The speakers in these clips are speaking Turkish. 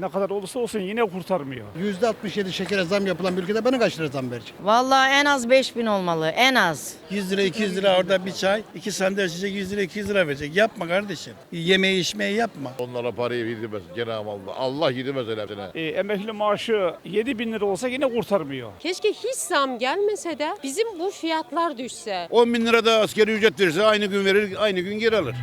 Ne kadar olursa olsun yine kurtarmıyor. %67 şekere zam yapılan bir ülkede bana kaç lira zam verecek? Vallahi en az 5000 olmalı. En az. 100 lira 200 lira orada bir çay, iki sandalye içecek 100 lira 200 lira verecek. Yapma kardeşim. Yemeği içmeyi yapma. Onlara parayı yedirmez Cenab-ı Allah. Allah yedirmez hepsine. E, emekli maaşı 7 bin lira olsa yine kurtarmıyor. Keşke hiç zam gelmese de bizim bu fiyatlar düşse. 10 bin lira da askeri ücret verirse aynı gün verir, aynı gün geri alır.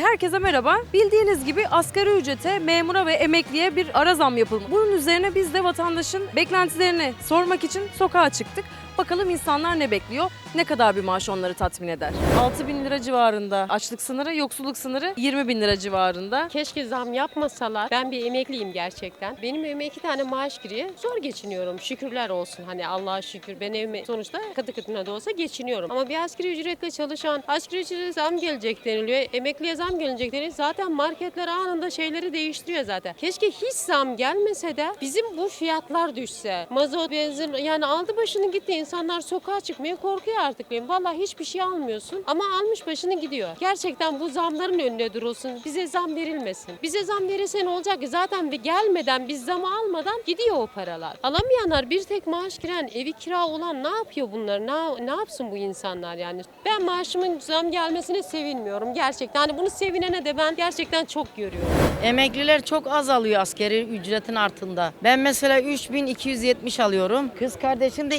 Herkese merhaba. Bildiğiniz gibi asgari ücrete, memura ve emekliye bir ara zam yapılmış. Bunun üzerine biz de vatandaşın beklentilerini sormak için sokağa çıktık. Bakalım insanlar ne bekliyor? Ne kadar bir maaş onları tatmin eder? 6 bin lira civarında açlık sınırı, yoksulluk sınırı 20 bin lira civarında. Keşke zam yapmasalar. Ben bir emekliyim gerçekten. Benim evime iki tane maaş giriyor. Zor geçiniyorum. Şükürler olsun. Hani Allah'a şükür. Ben evime sonuçta katı katına da olsa geçiniyorum. Ama bir asgari ücretle çalışan, asgari ücrete zam gelecek deniliyor. Emekliye zam gelecek deniliyor. Zaten marketler anında şeyleri değiştiriyor zaten. Keşke hiç zam gelmese de bizim bu fiyatlar düşse. Mazot, benzin yani aldı başını gitti. İnsanlar sokağa çıkmaya korkuyor artık. benim. Vallahi hiçbir şey almıyorsun ama almış başını gidiyor. Gerçekten bu zamların önüne durulsun. Bize zam verilmesin. Bize zam verirse ne olacak ki? Zaten bir gelmeden biz zam almadan gidiyor o paralar. Alamayanlar bir tek maaş giren, evi kira olan ne yapıyor bunlar? Ne, ne yapsın bu insanlar yani? Ben maaşımın zam gelmesine sevinmiyorum gerçekten. Hani bunu sevinene de ben gerçekten çok görüyorum. Emekliler çok az alıyor askeri ücretin altında. Ben mesela 3270 alıyorum. Kız kardeşim de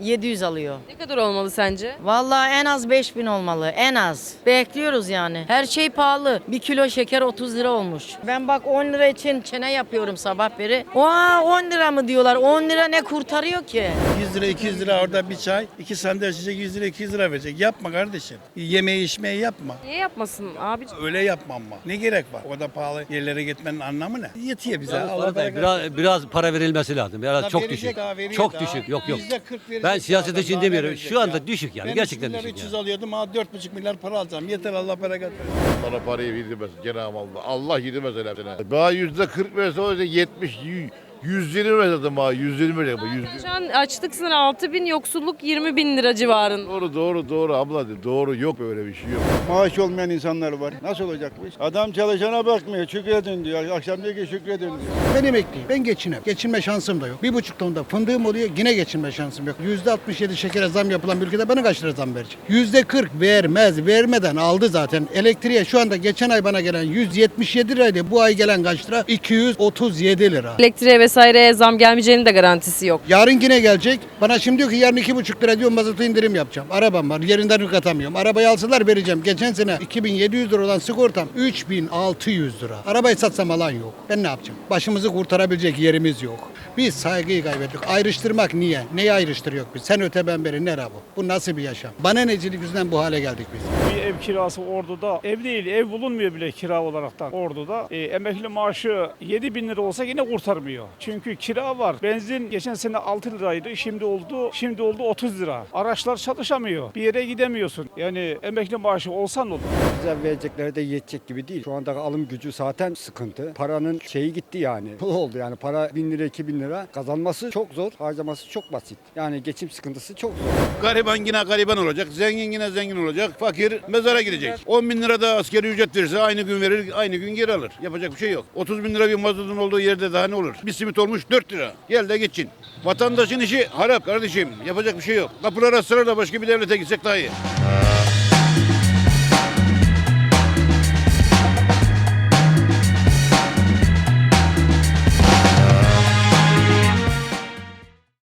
2700 alıyor. Ne kadar olmalı sence? Vallahi en az 5000 olmalı. En az. Bekliyoruz yani. Her şey pahalı. Bir kilo şeker 30 lira olmuş. Ben bak 10 lira için çene yapıyorum sabah beri. Oha 10 lira mı diyorlar? 10 lira ne kurtarıyor ki? 100 lira 200 lira orada bir çay, iki sandalye içecek 100 lira 200 lira verecek. Yapma kardeşim. Yemeği içmeyi yapma. Niye yapmasın abi? Öyle yapma ama. Ne gerek var? O da pahalı yerlere gitmenin anlamı ne? Yetiyor bize. Biraz, Allah biraz, biraz para verilmesi lazım. Biraz çok verecek düşük. daha, veriyor Çok daha. düşük. Yok yok. Yüzde kırk Ben siyaset için demiyorum. Şu anda ya? düşük yani. Ben Gerçekten 3 milyar düşük 300 yani. alıyordum. Ha 4,5 milyar para alacağım. Yeter Allah bereket versin. Onlara parayı yedirmez Cenab-ı Allah. Allah yedirmez hepsine. Daha yüzde 40 verse o yüzde 70, 120 verse bana 120 verecek. bu, 120. Şu an açlık sınırı 6 bin, yoksulluk 20 bin lira civarında. Doğru doğru doğru abla de, doğru yok böyle bir şey yok. Maaş olmayan insanlar var. Nasıl olacak bu iş? Adam çalışana bakmıyor. Şükredin diyor. Akşam diyor ki şükredin diyor. Ben emekliyim. Ben geçinem. Geçinme şansım da yok. Bir buçuk tonda fındığım oluyor yine geçinme şansım yok. %67 şekere zam yapılan bir ülkede bana kaç lira zam verecek? %40 vermez. Vermeden aldı zaten. Elektriğe şu anda geçen ay bana gelen 177 liraydı. Bu ay gelen kaç lira? 237 lira. Elektriğe vesaireye zam gelmeyeceğinin de garantisi yok. Yarın yine gelecek. Bana şimdi diyor ki yarın iki buçuk lira diyor mazotu indirim yapacağım. Arabam var. Yerinden yük atamıyorum. Arabayı alsalar vereceğim. Geçen sene 2700 lira olan sigortam 3600 lira. Arabayı satsam alan yok. Ben ne yapacağım? Başımızı kurtarabilecek yerimiz yok. Biz saygıyı kaybettik. Ayrıştırmak niye? Neyi ayrıştırıyor biz? Sen öte ben beri nere bu? Bu nasıl bir yaşam? Bana necilik yüzünden bu hale geldik biz. Bir ev kirası orduda ev değil ev bulunmuyor bile kira olaraktan orduda. E, emekli maaşı 7 bin lira olsa yine kurtarmıyor. Çünkü kira var. Benzin geçen sene 6 liraydı şimdi oldu şimdi oldu 30 lira. Araçlar çalışamıyor. Bir yere gidemiyorsun. Yani emekli maaşı olsa ne olur? Bize verecekleri de yetecek gibi değil. Şu anda alım gücü zaten sıkıntı. Paranın şeyi gitti yani. Pul oldu yani. Para 1000 lira 2000 lira. Kazanması çok zor. Harcaması çok basit. Yani geçim sıkıntısı çok zor. Gariban yine gariban olacak, zengin yine zengin olacak, fakir mezara gidecek. 10 bin lira da askeri ücret verirse aynı gün verir, aynı gün geri alır. Yapacak bir şey yok. 30 bin lira bir mazotun olduğu yerde daha ne olur? Bir simit olmuş 4 lira. Gel de geçin. Vatandaşın işi harap kardeşim. Yapacak bir şey yok. Kapılar açsalar da başka bir devlete gitsek daha iyi.